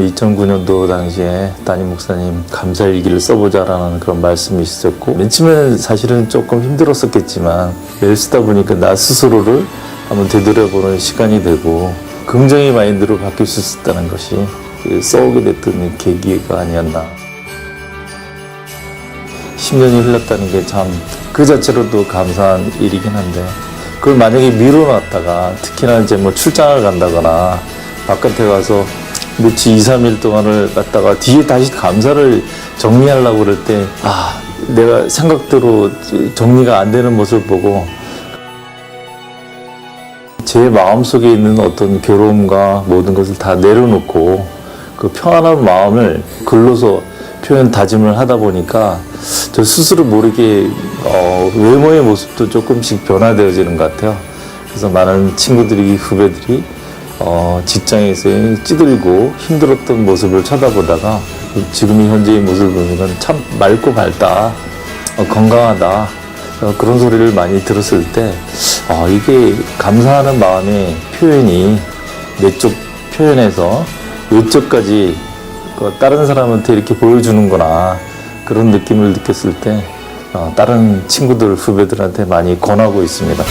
2009년도 당시에 담임 목사님 감사 일기를 써보자라는 그런 말씀이 있었고 맨 처음에는 사실은 조금 힘들었었겠지만 매일 쓰다 보니까 나 스스로를 한번 되돌아보는 시간이 되고 긍정의 마인드로 바뀔 수 있었다는 것이 그 써오게 됐던 계기가 아니었나. 10년이 흘렀다는 게 참 그 자체로도 감사한 일이긴 한데 그걸 만약에 미뤄놨다가 특히나 이제 뭐 출장을 간다거나 바깥에 가서 며칠 2, 3일 동안을 갔다가 뒤에 다시 감사를 정리하려고 그럴 때 아, 내가 생각대로 정리가 안 되는 모습을 보고 제 마음속에 있는 어떤 괴로움과 모든 것을 다 내려놓고 그 평안한 마음을 글로서 표현 다짐을 하다 보니까 저 스스로 모르게 어, 외모의 모습도 조금씩 변화되어지는 것 같아요. 그래서 많은 친구들이 후배들이 어, 직장에서 찌들고 힘들었던 모습을 쳐다보다가 지금의 현재의 모습을 보면 참 맑고 밝다, 어, 건강하다 어, 그런 소리를 많이 들었을 때 아, 이게 감사하는 마음의 표현이 내적 표현에서 외적까지 그 다른 사람한테 이렇게 보여주는구나 그런 느낌을 느꼈을 때 어, 다른 친구들 후배들한테 많이 권하고 있습니다.